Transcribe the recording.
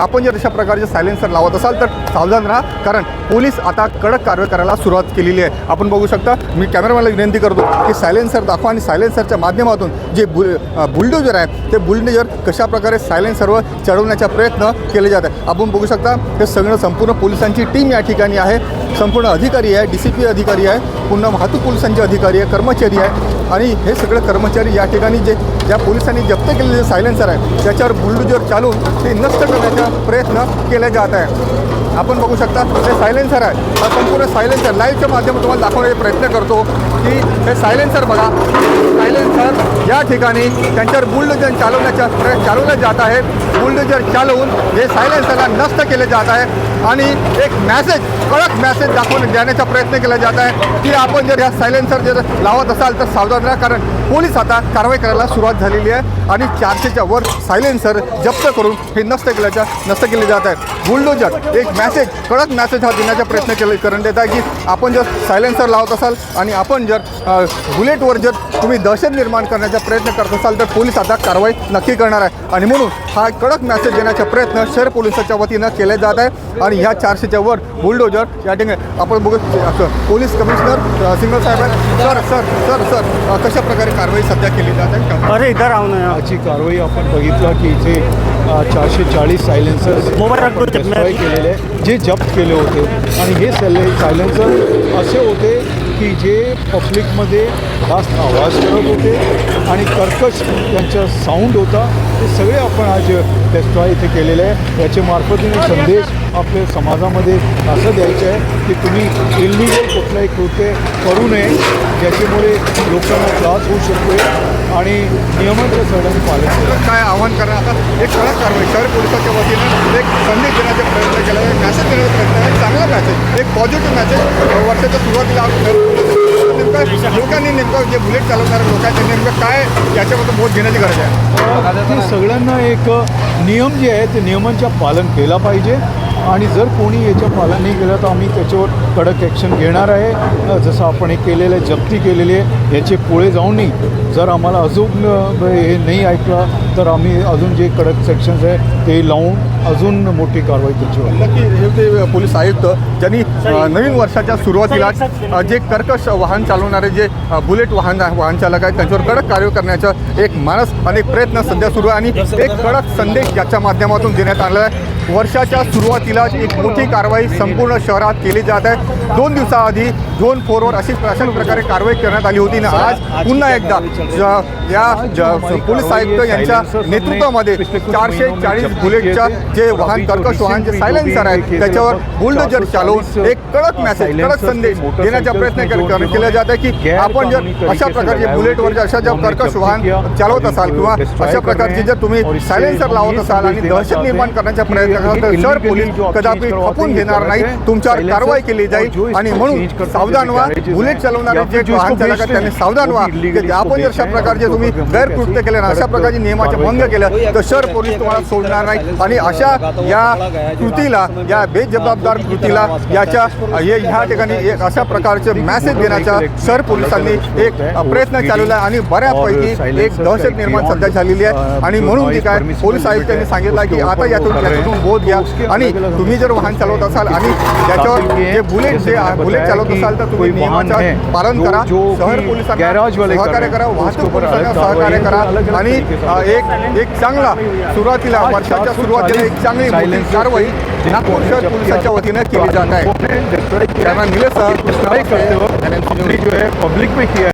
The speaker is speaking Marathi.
आपण जर अशा प्रकारचे सायलेन्सर लावत असाल तर सावधान राहा. कारण पोलीस आता कडक कारवाई करायला सुरुवात केलेली आहे. आपण बघू शकता मी कॅमेरामॅनला विनंती करतो की सायलेन्सर दाखवा आणि सायलेन्सरच्या माध्यमातून जे बुल बुलडोजर आहे ते बुलडोजर कशाप्रकारे सायलेन्सरवर चढवण्याचा प्रयत्न केले जात आहे आपण बघू शकता हे सगळं संपूर्ण पोलिसांची टीम या ठिकाणी आहे. संपूर्ण अधिकारी आहे डी सी पी अधिकारी आहे पुन्हा वाहतूक पोलिसांचे अधिकारी आहे कर्मचारी आहे. आणि हे सगळे कर्मचारी या ठिकाणी जे ज्या पोलिसांनी जप्त केलेले जे सायलेन्सर आहे त्याच्यावर बुलडोजर चालून ते नष्ट करण्याचा प्रयत्न केला जात आहे. आपण बघू शकता हे सायलेन्सर आहे हा संपूर्ण सायलेन्सर लाईव्हच्या माध्यमातून तुम्हाला दाखवण्याचा प्रयत्न करतो की हे सायलेन्सर बघा या ठिकाणी त्यांच्यावर बुलडोजर चालवण्याचा प्रयत्न चालवलं जात आहे. बुलडोजर चालवून हे सायलेन्सरला नष्ट केले जात आहे. आणि एक मॅसेज कडक मॅसेज दाखवून देण्याचा प्रयत्न केला जात आहे. की आपण जर या सायलेन्सर जर लावत असाल तर सावधान राहा. कारण पोलीस आता कारवाई करायला सुरुवात झालेली आहे. आणि चारशेच्या वर सायलेन्सर जप्त करून हे नष्ट केल्याच्या नष्ट केले जात आहे बुलडोजर एक मॅसेज कडक मॅसेज हा देण्याचा प्रयत्न केले करून देत आहे की आपण जर सायलेन्सर लावत असाल आणि आपण जर बुलेटवर जर तुम्ही दहशत निर्माण करण्याचा प्रयत्न करत असाल तर पोलीस आता कारवाई नक्की करणार आहे. आणि म्हणून हा कडक मॅसेज देण्याचा प्रयत्न शहर पोलिसाच्या वतीनं केला जात आहे. आणि ह्या चारशेच्या वर बुलडोजर या ठिकाणी आपण बघू असं पोलीस कमिशनर सिंगल साहेब आहेत. सर सर सर सर कशा प्रकारे कारवाई सध्या केली जात आहे? का अरे इधर आओ ना याची कारवाई आपण बघितलं की इथे चारशे चाळीस सायलेन्सर्स कारवाई केलेले आहे, जे जप्त केले होते. आणि हे सल्ले सायलेन्सर असे होते की जे पब्लिकमध्ये जास्त आवाज करत होते आणि कर्कश त्यांचा साऊंड होता ते सगळे आपण आज टेस्ट्रॉय इथे केलेले आहे. याच्या मार्फतीने संदेश आपल्या समाजामध्ये असं द्यायचं आहे की तुम्ही इलिगल कुठलंही कृत्य करू नये ज्याच्यामुळे लोकांना त्रास होऊ शकतो आणि नियमांचं सगळ्यांनी पालन केलं काय आव्हान करणार? आता एक कडक कारवाई शहर पोलिसाच्या वतीनं एक संदेश देण्याचा प्रयत्न केला आहे. मॅसेज देण्याचा प्रयत्न आहे. चांगला मॅसेज एक पॉझिटिव्ह मॅसेज वर्षाच्या सुरुवातीला नेमकं लोकांनी नेमकं जे बुलेट चालवणारे लोक आहेत त्यांनी नेमकं काय याच्याबद्दल बोध घेण्याची गरज आहे? सगळ्यांना एक नियम जे आहे ते नियमांचं पालन केलं पाहिजे. आणि जर कोणी याचं पालन नाही केलं तर आम्ही त्याच्यावर कडक ॲक्शन घेणार आहे. जसं आपण हे केलेलं आहे जप्ती केलेली आहे याचे पुढे जाऊन नाही. जर आम्हाला अजून हे नाही ऐकलं तर आम्ही अजून जे कडक सेक्शन्स आहे ते लावून अजून मोठी कारवाई त्याच्यावर नक्की हे ते पोलीस आयुक्त ज्यांनी नवीन वर्षाच्या सुरुवातीलाच अ, जे कर्कश वाहन चालवणारे जे बुलेट वाहन वाहन चालक आहेत त्यांच्यावर कडक कारवाई करण्याचा एक मानस आणि प्रयत्न सध्या सुरू आहे. आणि एक कडक संदेश याच्या माध्यमातून देण्यात आला आहे. वर्षाच्या सुरुवातीलाच एक मोठी कारवाई संपूर्ण शहरात केली जात आहे. दोन दिवसाआधी झोन फोरवर अशी अशा प्रकारे कारवाई करण्यात आली होती. आणि आज पुन्हा एकदा या पोलीस आयुक्त यांच्या नेतृत्वामध्ये चारशे चाळीस बुलेटच्या जे वाहन कर्कश वाहन जे सायलेन्सर आहेत त्याच्यावर बुलडोजर चालवून एक कडक मेसेज कडक संदेश देण्याचा प्रयत्न केला जात आहे की आपण जर अशा प्रकारचे बुलेटवर अशा ज्या कर्कश वाहन चालवत असाल किंवा अशा प्रकारचे जर तुम्ही सायलेन्सर लावत असाल आणि दहशत निर्माण करण्याचा प्रयत्न कराल तर शहर पोलीस कदापि खपून घेणार नाही तुमच्यावर कारवाई केली जाईल आणि म्हणून सावधान व्हा. बुलेट चालवणारे जे वाहन चालक आहेत त्यांनी सावधान व्हा. आपण जर अशा प्रकारचे तुम्ही गैरकृत्य केले ना अशा प्रकारचे नियमाचे भंग केलं तर शहर पोलीस तुम्हाला सोडणार नाही आणि अशा या कृतीला या बेजबाबदार कृतीला याच्या हे ह्या ठिकाणी एक अशा प्रकारचे मॅसेज देण्याचा शहर पोलिसांनी एक प्रयत्न चालवला आहे आणि बऱ्यापैकी एक दहशत निर्माण सध्या झालेली आहे. आणि म्हणून ती काय पोलीस आयुक्तांनी सांगितलं की आता यातून याच्यातून बोध घ्या. आणि तुम्ही जर वाहन चालवत असाल आणि त्याच्यावर जे बुलेट जे बुलेट चालवत असाल तर तुम्ही नियमाचं पालन करा. शहर पोलिसांना सहकार्य करा वाहतूक पोलिसांना सहकार्य करा. आणि एक एक चांगला सुरुवातीला वर्षाच्या सुरुवातीला एक चांगली मोठी कारवाई नागपूर शहर पोलिसाच्या वतीनं केली जात आहे. कॅमेरा निलेश कृष्णा जो है पब्लिक में किया